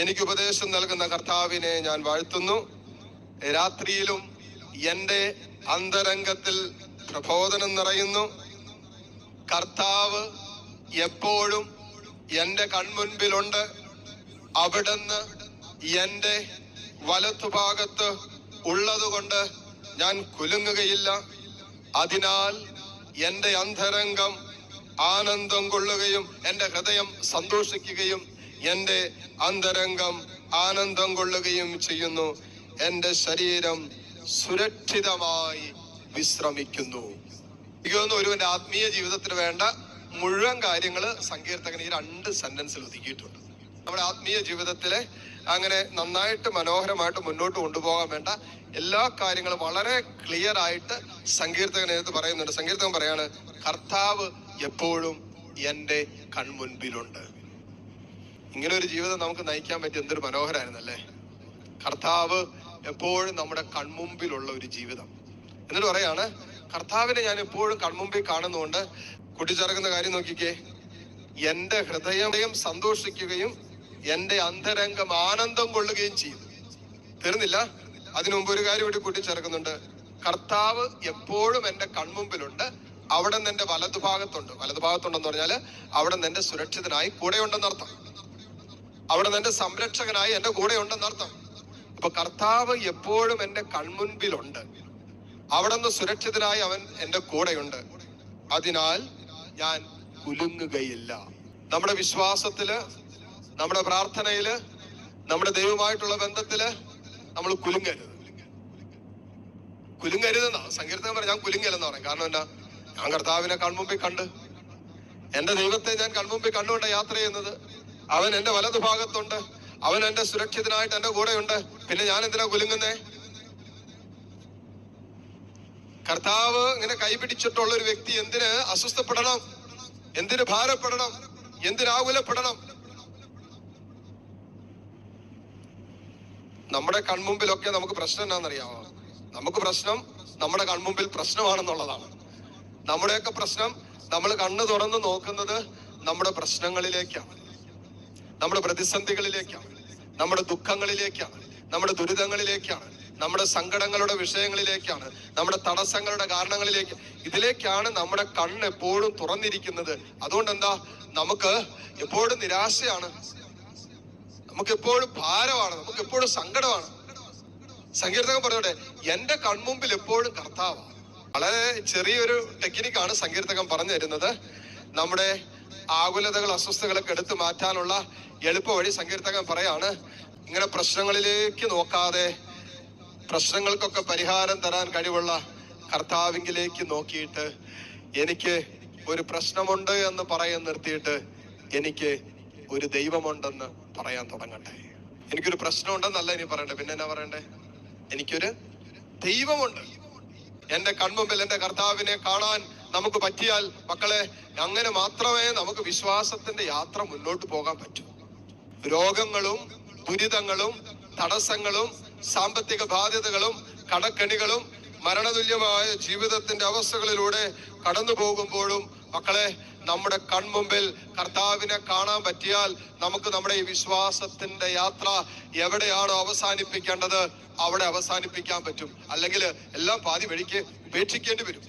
എനിക്ക് ഉപദേശം നൽകുന്ന കർത്താവിനെ ഞാൻ വാഴ്ത്തുന്നു. രാത്രിയിലും എന്റെ അന്തരംഗത്തിൽ പ്രബോധനം നിറയുന്നു. കർത്താവ് എപ്പോഴും എന്റെ കൺമുൻപിലുണ്ട്. അവിടുന്ന് എന്റെ വലത്തുഭാഗത്ത് ഉള്ളതുകൊണ്ട് ഞാൻ കുലുങ്ങുകയില്ല. അതിനാൽ എന്റെ അന്തരംഗം ആനന്ദം കൊള്ളുകയും എന്റെ ഹൃദയം സന്തോഷിക്കുകയും എന്റെ അന്തരംഗം ആനന്ദം കൊള്ളുകയും ചെയ്യുന്നു. എന്റെ ശരീരം സുരക്ഷിതമായി വിശ്രമിക്കുന്നു. ഇതൊന്നും ഒരുവന്റെ ആത്മീയ ജീവിതത്തിന് വേണ്ട മുഴുവൻ കാര്യങ്ങൾ സങ്കീർത്തകൻ ഈ രണ്ട് സെന്റൻസിൽ ഒതുക്കിയിട്ടുണ്ട്. നമ്മുടെ ആത്മീയ ജീവിതത്തിലെ അങ്ങനെ നന്നായിട്ട് മനോഹരമായിട്ട് മുന്നോട്ട് കൊണ്ടുപോകാൻ വേണ്ട എല്ലാ കാര്യങ്ങളും വളരെ ക്ലിയർ ആയിട്ട് സങ്കീർത്തകൻ സങ്കീർത്തകനകത്ത് പറയുന്നുണ്ട്. സങ്കീർത്തകൻ പറയാണ് കർത്താവ് എപ്പോഴും എന്റെ കൺമുൻപിലുണ്ട്. ഇങ്ങനെ ഒരു ജീവിതം നമുക്ക് നയിക്കാൻ പറ്റിയ എന്തൊരു മനോഹരമായിരുന്നല്ലേ കർത്താവ് എപ്പോഴും നമ്മുടെ കൺമുമ്പിലുള്ള ഒരു ജീവിതം. എന്നിട്ട് പറയാണ് കർത്താവിനെ ഞാൻ എപ്പോഴും കൺമുമ്പിൽ കാണുന്നുകൊണ്ട് കൂട്ടിച്ചേർക്കുന്ന കാര്യം നോക്കിക്കേ. എന്റെ ഹൃദയം സന്തോഷിക്കുകയും എന്റെ അന്തരംഗം ആനന്ദം കൊള്ളുകയും ചെയ്യും. തീർന്നില്ല? അതിനു മുമ്പ് ഒരു കാര്യം കൂടി കൂട്ടിച്ചേർക്കുന്നുണ്ട്. കർത്താവ് എപ്പോഴും എന്റെ കൺമുമ്പിലുണ്ട്. അവിടെ നിന്ന് എന്റെ വലതുഭാഗത്തുണ്ട്. വലതുഭാഗത്തുണ്ടെന്ന് പറഞ്ഞാൽ അവിടെ നിന്ന് എന്റെ സുരക്ഷിതനായി കൂടെ ഉണ്ടെന്നർത്ഥം അവിടെ നിന്റെ സംരക്ഷകനായി എന്റെ കൂടെ ഉണ്ടെന്നർത്ഥം അപ്പൊ കർത്താവ് എപ്പോഴും എന്റെ കൺമുൻപിലുണ്ട്. അവിടെ നിന്ന് സുരക്ഷിതനായി അവൻ എന്റെ കൂടെയുണ്ട്. അതിനാൽ ഞാൻ കുലുങ്ങുകയില്ല. നമ്മുടെ വിശ്വാസത്തിൽ നമ്മുടെ പ്രാർത്ഥനയിൽ നമ്മുടെ ദൈവമായിട്ടുള്ള ബന്ധത്തിൽ നമ്മൾ കുലുങ്ങരുത്. കുലുങ്ങരുതെന്നാ? സങ്കീർത്തനം പറഞ്ഞു ഞാൻ കുലുങ്ങലെന്ന് പറയും. കാരണം എന്താ ഞാൻ കർത്താവിനെ കൺമുമ്പിൽ കണ്ട് എന്റെ ദൈവത്തെ ഞാൻ കൺമുമ്പിൽ കണ്ടുകൊണ്ട് യാത്ര ചെയ്യുന്നത് അവൻ എന്റെ വലതുഭാഗത്തുണ്ട് അവൻ എന്റെ സുരക്ഷിതനായിട്ട് എന്റെ കൂടെയുണ്ട്. പിന്നെ ഞാൻ എന്തിനാ കുലുങ്ങുന്നേ? കർത്താവ് ഇങ്ങനെ കൈപിടിച്ചിട്ടുള്ള ഒരു വ്യക്തി എന്തിന് അസ്വസ്ഥപ്പെടണം? എന്തിന് ഭാരപ്പെടണം? എന്തിനാകുലപ്പെടണം നമ്മുടെ കൺമുമ്പിലൊക്കെ നമുക്ക് പ്രശ്നം എന്താണെന്നറിയാമോ നമുക്ക് പ്രശ്നം നമ്മുടെ കൺമുമ്പിൽ പ്രശ്നമാണെന്നുള്ളതാണ്. നമ്മുടെയൊക്കെ പ്രശ്നം നമ്മൾ കണ്ണു തുറന്ന് നോക്കുന്നത് നമ്മുടെ പ്രശ്നങ്ങളിലേക്കാണ്. നമ്മുടെ പ്രതിസന്ധികളിലേക്കാണ് നമ്മുടെ ദുഃഖങ്ങളിലേക്കാണ് നമ്മുടെ ദുരിതങ്ങളിലേക്കാണ് നമ്മുടെ സങ്കടങ്ങളുടെ വിഷയങ്ങളിലേക്കാണ് നമ്മുടെ തടസ്സങ്ങളുടെ കാരണങ്ങളിലേക്ക്. ഇതിലേക്കാണ് നമ്മുടെ കണ്ണ് എപ്പോഴും തുറന്നിരിക്കുന്നത്. അതുകൊണ്ട് എന്താ നമുക്ക് എപ്പോഴും നിരാശയാണ്. നമുക്ക് എപ്പോഴും ഭാരമാണ്. നമുക്ക് എപ്പോഴും സങ്കടമാണ്. സങ്കീർത്തകൻ പറഞ്ഞോട്ടെ എന്റെ കൺമുമ്പിൽ എപ്പോഴും കർത്താവ് വളരെ ചെറിയൊരു ടെക്നിക്കാണ് സങ്കീർത്തകൻ പറഞ്ഞു തരുന്നത്. നമ്മുടെ ആകുലതകൾ അസ്വസ്ഥതകളൊക്കെ എടുത്തു മാറ്റാനുള്ള എളുപ്പ വഴി സങ്കീർത്തകൻ പറയാണ്. ഇങ്ങനെ പ്രശ്നങ്ങളിലേക്ക് നോക്കാതെ പ്രശ്നങ്ങൾക്കൊക്കെ പരിഹാരം തരാൻ കഴിവുള്ള കർത്താവിങ്കിലേക്ക് നോക്കിയിട്ട് എനിക്ക് ഒരു പ്രശ്നമുണ്ട് എന്ന് പറയാൻ നിർത്തിയിട്ട് എനിക്ക് ഒരു ദൈവമുണ്ടെന്ന് പറയാൻ തുടങ്ങട്ടെ. എനിക്കൊരു പ്രശ്നമുണ്ടെന്നല്ല ഇനി പറയണ്ടേ പിന്നെ എന്നാ പറയണ്ടേ എനിക്കൊരു ദൈവമുണ്ട്. എന്റെ കൺമുമ്പിൽ എന്റെ കർത്താവിനെ കാണാൻ നമുക്ക് പറ്റിയാൽ മക്കളെ അങ്ങനെ മാത്രമേ നമുക്ക് വിശ്വാസത്തിന്റെ യാത്ര മുന്നോട്ട് പോകാൻ പറ്റൂ. രോഗങ്ങളും ദുരിതങ്ങളും തടസ്സങ്ങളും സാമ്പത്തിക ബാധ്യതകളും കടക്കെണികളും മരണതുല്യമായ ജീവിതത്തിന്റെ അവസ്ഥകളിലൂടെ കടന്നു പോകുമ്പോഴും മക്കളെ നമ്മുടെ കൺമുമ്പിൽ കർത്താവിനെ കാണാൻ പറ്റിയാൽ നമുക്ക് നമ്മുടെ ഈ വിശ്വാസത്തിന്റെ യാത്ര എവിടെയാണോ അവസാനിപ്പിക്കേണ്ടത് അവിടെ അവസാനിപ്പിക്കാൻ പറ്റും. അല്ലെങ്കിൽ എല്ലാം പാതി വഴിക്ക് ഉപേക്ഷിക്കേണ്ടി വരും.